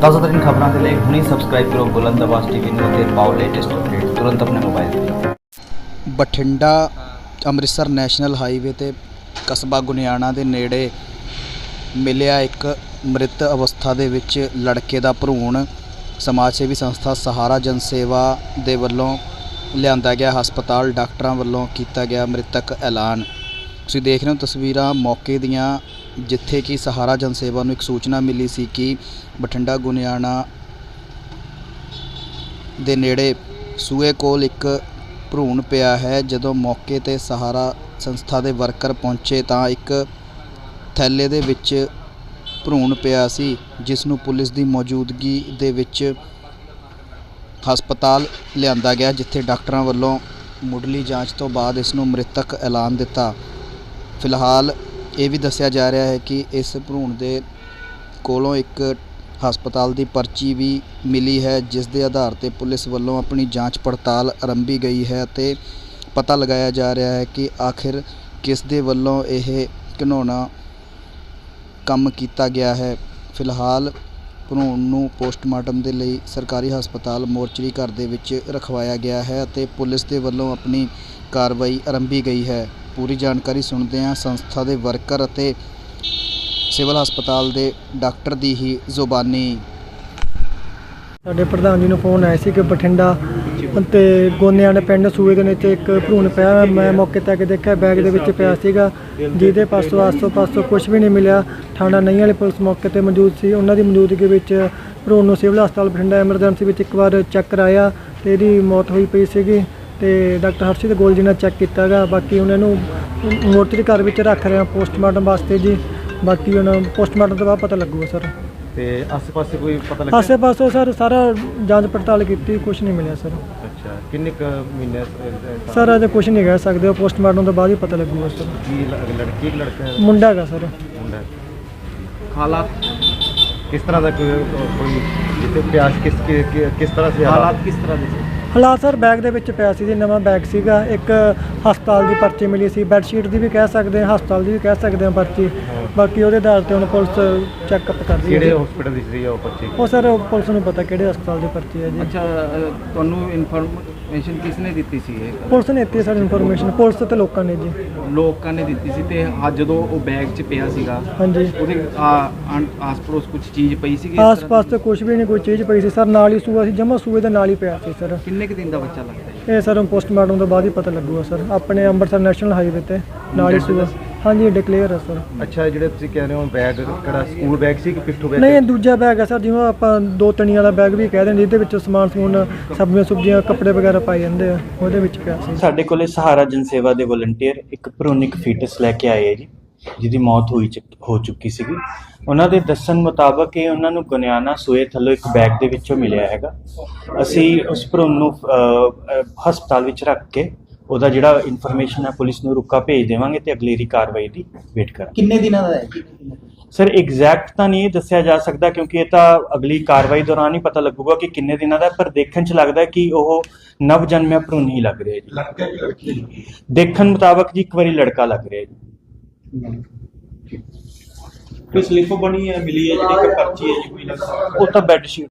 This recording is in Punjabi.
ਤਾਜ਼ਾਤਰੀਨ ਖਬਰਾਂ ਦੇ ਲਈ ਹੁਣੇ ਸਬਸਕ੍ਰਾਈਬ ਕਰੋ ਬੁਲੰਦ ਆਵਾਜ਼ ਟੀਵੀ ਨੂੰ ਅਤੇ ਪਾਓ ਲੇਟੈਸਟ ਅਪਡੇਟ ਤੁਰੰਤ ਆਪਣੇ ਮੋਬਾਈਲ ਤੇ। ਬਠਿੰਡਾ ਅੰਮ੍ਰਿਤਸਰ ਨੈਸ਼ਨਲ ਹਾਈਵੇ ਤੇ ਕਸਬਾ ਗੁਨਿਆਣਾ ਦੇ ਨੇੜੇ ਮਿਲਿਆ ਇੱਕ ਮ੍ਰਿਤ ਅਵਸਥਾ ਦੇ ਵਿੱਚ ਲੜਕੇ ਦਾ ਭਰੂਣ। ਸਮਾਜ ਸੇਵੀ ਸੰਸਥਾ ਸਹਾਰਾ ਜਨ ਸੇਵਾ ਦੇ ਵੱਲੋਂ ਲਿਆਂਦਾ ਗਿਆ ਹਸਪਤਾਲ, ਡਾਕਟਰਾਂ ਵੱਲੋਂ ਕੀਤਾ ਗਿਆ ਮ੍ਰਿਤਕ ਐਲਾਨ। ਤੁਸੀਂ ਦੇਖ ਰਹੇ ਹੋ ਤਸਵੀਰਾਂ ਮੌਕੇ ਦੀਆਂ ਜਿੱਥੇ ਕਿ ਸਹਾਰਾ ਜਨ ਸੇਵਾ ਨੂੰ ਇੱਕ ਸੂਚਨਾ ਮਿਲੀ ਸੀ ਕਿ ਬਠਿੰਡਾ ਗੁਨਿਆਣਾ ਦੇ ਨੇੜੇ ਸੂਏ ਕੋਲ ਇੱਕ ਭਰੂਣ ਪਿਆ ਹੈ। ਜਦੋਂ ਮੌਕੇ ਤੇ ਸਹਾਰਾ ਸੰਸਥਾ ਦੇ ਵਰਕਰ ਪਹੁੰਚੇ ਤਾਂ ਇੱਕ ਥੈਲੇ ਦੇ ਵਿੱਚ ਭਰੂਣ ਪਿਆ ਸੀ, ਜਿਸ ਨੂੰ ਪੁਲਿਸ ਦੀ ਮੌਜੂਦਗੀ ਦੇ ਵਿੱਚ ਹਸਪਤਾਲ ਲਿਆਂਦਾ ਗਿਆ, ਜਿੱਥੇ ਡਾਕਟਰਾਂ ਵੱਲੋਂ ਮੁੱਢਲੀ ਜਾਂਚ ਤੋਂ ਬਾਅਦ ਇਸ ਨੂੰ ਮ੍ਰਿਤਕ ਐਲਾਨ ਦਿੱਤਾ। ਫਿਲਹਾਲ ਇਹ ਵੀ ਦੱਸਿਆ ਜਾ ਰਿਹਾ ਹੈ ਕਿ ਇਸ ਭਰੂਣ ਦੇ ਕੋਲੋਂ ਇੱਕ ਹਸਪਤਾਲ ਦੀ ਪਰਚੀ ਵੀ ਮਿਲੀ ਹੈ, ਜਿਸ ਦੇ ਆਧਾਰ ਤੇ ਪੁਲਿਸ ਵੱਲੋਂ ਆਪਣੀ ਜਾਂਚ ਪੜਤਾਲ ਆਰੰਭੀ ਗਈ ਹੈ ਅਤੇ ਪਤਾ ਲਗਾਇਆ ਜਾ ਰਿਹਾ ਹੈ ਕਿ ਆਖਿਰ ਕਿਸ ਦੇ ਵੱਲੋਂ ਇਹ ਘਿਨੌਣਾ ਕੰਮ ਕੀਤਾ ਗਿਆ ਹੈ। ਫਿਲਹਾਲ ਭਰੂਣ ਨੂੰ ਪੋਸਟਮਾਰਟਮ ਦੇ ਲਈ ਸਰਕਾਰੀ ਹਸਪਤਾਲ ਮੋਰਚਰੀ ਘਰ ਦੇ ਵਿੱਚ ਰਖਵਾਇਆ ਗਿਆ ਹੈ ਅਤੇ ਪੁਲਿਸ ਦੇ ਵੱਲੋਂ ਆਪਣੀ ਕਾਰਵਾਈ ਆਰੰਭੀ ਗਈ ਹੈ। ਪੂਰੀ ਜਾਣਕਾਰੀ ਸੁਣਦੇ ਹਾਂ ਸੰਸਥਾ ਦੇ ਵਰਕਰ ਅਤੇ ਸਿਵਲ ਹਸਪਤਾਲ ਦੇ ਡਾਕਟਰ ਦੀ ਹੀ ਜ਼ੁਬਾਨੀ। ਸਾਡੇ ਪ੍ਰਧਾਨ ਜੀ ਨੂੰ ਫੋਨ ਆਇਆ ਸੀ ਕਿ ਬਠਿੰਡਾ ਤੇ ਗੋਨਿਆਂ ਦੇ ਪਿੰਡ ਸੂਏ ਦੇ ਨੀਚੇ ਇੱਕ ਭਰੂਣ ਪਿਆ ਮੈਂ ਮੌਕੇ ਤੇ ਆ ਕੇ ਦੇਖਿਆ, ਬੈਗ ਦੇ ਵਿੱਚ ਪਿਆ ਸੀਗਾ। ਜਿਹਦੇ ਪਾਸੋਂ ਆਸੋ ਪਾਸੋਂ ਕੁਝ ਵੀ ਨਹੀਂ ਮਿਲਿਆ। ਥਾਣਾ ਨਹੀਂ ਵਾਲੀ ਪੁਲਿਸ ਮੌਕੇ ਤੇ ਮੌਜੂਦ ਸੀ। ਉਹਨਾਂ ਦੀ ਮੌਜੂਦਗੀ ਵਿੱਚ ਭਰੂਣ ਨੂੰ ਸਿਵਲ ਹਸਪਤਾਲ ਬਠਿੰਡਾ ਐਮਰਜੈਂਸੀ ਵਿੱਚ ਇੱਕ ਵਾਰ ਚੈੱਕ ਕਰਾਇਆ ਤੇ ਇਹਦੀ ਮੌਤ ਹੋਈ ਪਈ ਸੀਗੀ। ਤੇ ਡਾਕਟਰ ਹਰਸ਼ਿਤ ਗੋਲ ਜੀ ਨੇ ਚੈੱਕ ਕੀਤਾਗਾ ਬਾਕੀ ਉਹਨਾਂ ਨੂੰ ਮੋਰਚਰੀ ਘਰ ਵਿੱਚ ਰੱਖ ਰਹੇ ਆ ਪੋਸਟਮਾਰਟਮ ਵਾਸਤੇ ਜੀ। ਬਾਕੀ ਹੁਣ ਪੋਸਟਮਾਰਟਮ ਤੋਂ ਬਾਅਦ ਪਤਾ ਲੱਗੂਗਾ ਸਰ। ਤੇ ਆਸ-ਪਾਸੇ ਕੋਈ ਪਤਾ ਲੱਗਿਆ? ਆਸੇ ਪਾਸੇ ਸਰ ਸਾਰਾ ਜਾਂਚ ਪੜਤਾਲ ਕੀਤੀ ਕੁਝ ਨਹੀਂ ਮਿਲਿਆ ਸਰ। ਅੱਛਾ ਕਿੰਨੇ ਕੁ ਮਹੀਨੇ ਸਰ ਅਜੇ ਕੁਝ ਨਹੀਂ ਕਹਿ ਸਕਦੇ ਉਹ ਪੋਸਟਮਾਰਟਮ ਤੋਂ ਬਾਅਦ ਹੀ ਪਤਾ ਲੱਗੂਗਾ ਸਰ। ਕੀ ਲੜਕੀ ਲੜਕਾ? ਮੁੰਡਾ ਹੈਗਾ ਸਰ। ਮੁੰਡਾ ਹੈ। ਹਾਲਾਤ ਕਿਸ ਤਰ੍ਹਾਂ ਦਾ ਕੋਈ ਕੋਈ ਜਿੱਥੇ ਪਿਆਸ ਕਿਸ ਕਿ- ਕਿ- ਕਿਸ ਤਰ੍ਹਾਂ ਸੀ ਹਾਲਾਤ? ਕਿਸ ਤਰ੍ਹਾਂ ਦੇ ਸੀ? ਹਾਲਾਤ ਸਰ ਬੈਗ ਦੇ ਵਿੱਚ ਪਿਆ ਸੀ ਜੀ ਨਵਾਂ ਬੈਗ ਸੀਗਾ। ਇੱਕ ਹਸਪਤਾਲ ਦੀ ਪਰਚੀ ਮਿਲੀ ਸੀ ਬੈੱਡ ਸ਼ੀਟ ਦੀ ਵੀ ਕਹਿ ਸਕਦੇ ਹਾਂ ਹਸਪਤਾਲ ਦੀ ਵੀ ਕਹਿ ਸਕਦੇ ਹਾਂ ਪਰਚੀ। ਬਾਕੀ ਉਹਦੇ ਆਧਾਰ ਤੇ ਹੁਣ ਪੁਲਿਸ ਚੈੱਕਅਪ ਕਰ ਰਹੀ ਹੈ ਕਿਹੜੇ ਜੀ। ਹਸਪੀਟਲ ਦੀ ਸੀ ਉਹ ਬੱਚੇ ਉਹ ਸਰ ਪੁਲਿਸ ਨੂੰ ਪਤਾ ਕਿਹੜੇ ਹਸਪਤਾਲ ਦੀ ਪਰਚੀ ਹੈ ਜੀ। ਅੱਛਾ ਅ, ਤੁਹਾਨੂੰ ਇਨਫੋਰਮੇਸ਼ਨ ਕਿਸ ਨੇ ਦਿੱਤੀ ਸੀ ਇਹ? ਪੁਲਿਸ ਨੇ ਦਿੱਤੀ ਸਰ ਇਨਫੋਰਮੇਸ਼ਨ ਪੁਲਿਸ ਤੇ ਲੋਕਾਂ ਨੇ ਜੀ। ਲੋਕਾਂ ਨੇ ਦਿੱਤੀ ਸੀ ਤੇ ਅੱਜ ਜਦੋਂ ਉਹ ਬੈਗ 'ਚ ਪਿਆ ਸੀਗਾ ਹਾਂਜੀ। ਉਹਦੇ ਆ- ਆਸ-ਪੜੋਸ ਕੁਝ ਚੀਜ਼ ਪਈ ਸੀਗੀ ਇਸ ਆਸ ਤਰ੍ਹਾਂ ਪਾਸ ਤੇ ਕੁਝ ਵੀ ਨਹੀਂ ਕੋਈ ਚੀਜ਼ ਪਈ ਸੀ। ਸਰ ਨਾਲ ਹੀ ਸੂਆ ਸੀ ਜਮਾ ਸੂਏ ਦੇ ਨਾਲ ਹੀ ਪਿਆ ਸੀ ਸਰ? ਕਿੰਨੇ ਕੁ ਦਿਨ ਦਾ ਬੱਚਾ ਲੱਗਦਾ ਹੈ? ਇਹ ਸਰ ਪੋਸਟਮਾਰਟਮ ਤੋਂ ਬਾਅਦ ਹੀ ਪਤਾ ਲੱਗੂਗਾ ਸਰ। ਆਪਣੇ ਅੰਮ੍ਰਿਤਸਰ ਨੈਸ਼ਨਲ ਹਾਈਵੇ ਤੇ ਨਾਲ ਹੀ ਸੂਆ। ਹਾਂਜੀ ਡਿਕਲੇਅਰ ਹੈ ਸਰ ਅੱਛਾ ਜਿਹੜੇ ਤੁਸੀਂ ਕਹਿ ਰਹੇ ਹੋ ਬੈਗ ਕਿਹੜਾ ਸਕੂਲ ਬੈਗ ਸੀ ਕਿ ਪਿੱਠੂ ਬੈਗ ਨਹੀਂ ਇਹ ਦੂਜਾ ਬੈਗ ਹੈ ਸਰ ਜਿਵੇਂ ਆਪਾਂ ਦੋ ਤਣੀਆਂ ਵਾਲਾ ਬੈਗ ਵੀ ਕਹਿ ਦਿੰਦੇ ਜਿਹਦੇ ਵਿੱਚ ਸਮਾਨ ਸਮੂਨ ਸਬਜ਼ੀਆਂ ਸੁਬਜ਼ੀਆਂ ਕੱਪੜੇ ਵਗੈਰਾ ਪਾਏ ਜਾਂਦੇ ਆ ਉਹਦੇ ਵਿੱਚ ਪਿਆ ਸੀ। ਸਾਡੇ ਕੋਲੇ ਸਹਾਰਾ ਜਨ ਸੇਵਾ ਦੇ ਵਲੰਟੀਅਰ ਇੱਕ ਭਰੂਣਿਕ ਫੀਟਸ ਲੈ ਕੇ ਆਏ ਹੈ ਜੀ ਜਿਹਦੀ ਮੌਤ ਹੋਈ ਚੁੱਕ- ਹੋ ਚੁੱਕੀ ਸੀਗੀ। ਉਹਨਾਂ ਦੇ ਦੱਸਣ ਮੁਤਾਬਕ ਇਹ ਉਹਨਾਂ ਨੂੰ ਗੁਨਿਆਣਾ ਸੂਏ ਥੱਲੋਂ ਇੱਕ ਬੈਗ ਦੇ ਵਿੱਚੋਂ ਮਿਲਿਆ ਹੈਗਾ। ਅਸੀਂ ਉਸ ਭਰੂਣ ਨੂੰ ਹਸਪਤਾਲ ਵਿੱਚ ਰੱਖ ਕੇ ਉਹਦਾ ਜਿਹੜਾ ਇਨਫੋਰਮੇਸ਼ਨ ਹੈ ਪੁਲਿਸ ਨੂੰ ਰੁਕਾ ਭੇਜ ਦੇਵਾਂਗੇ ਤੇ ਅਗਲੇਰੀ ਕਾਰਵਾਈ ਦੀ ਵੇਟ ਕਰਾਂਗੇ। ਕਿੰਨੇ ਦਿਨਾਂ ਦਾ ਹੈ ਸਰ ਐਗਜ਼ੈਕਟ ਤਾਂ ਨਹੀਂ ਦੱਸਿਆ ਜਾ ਸਕਦਾ ਕਿਉਂਕਿ ਇਹ ਤਾਂ ਅਗਲੀ ਕਾਰਵਾਈ ਦੌਰਾਨ ਹੀ ਪਤਾ ਲੱਗੂਗਾ ਕਿ ਕਿੰਨੇ ਦਿਨਾਂ ਦਾ ਹੈ, ਪਰ ਦੇਖਣ 'ਚ ਲੱਗਦਾ ਹੈ ਕਿ ਉਹ ਨਵ ਜਨਮਿਆ ਭਰੂਣ ਹੀ ਲੱਗ ਰਿਹਾ ਜੀ। ਲੜਕਾ ਕਿ ਲੜਕੀ ਦੇਖਣ ਮੁਤਾਬਕ ਜੀ ਇੱਕ ਵਾਰੀ ਲੜਕਾ ਲੱਗ ਰਿਹਾ ਜੀ। ਕੋਈ ਸਲਿੱਪ ਬਣੀ ਹੈ ਮਿਲੀ ਹੈ ਜਿਹੜੀ ਕਿ ਪਰਚੀ ਹੈ ਜੀ ਕੋਈ ਲੱਗਦਾ ਉਹ ਤਾਂ ਬੈੱਡ ਸ਼ੀਟ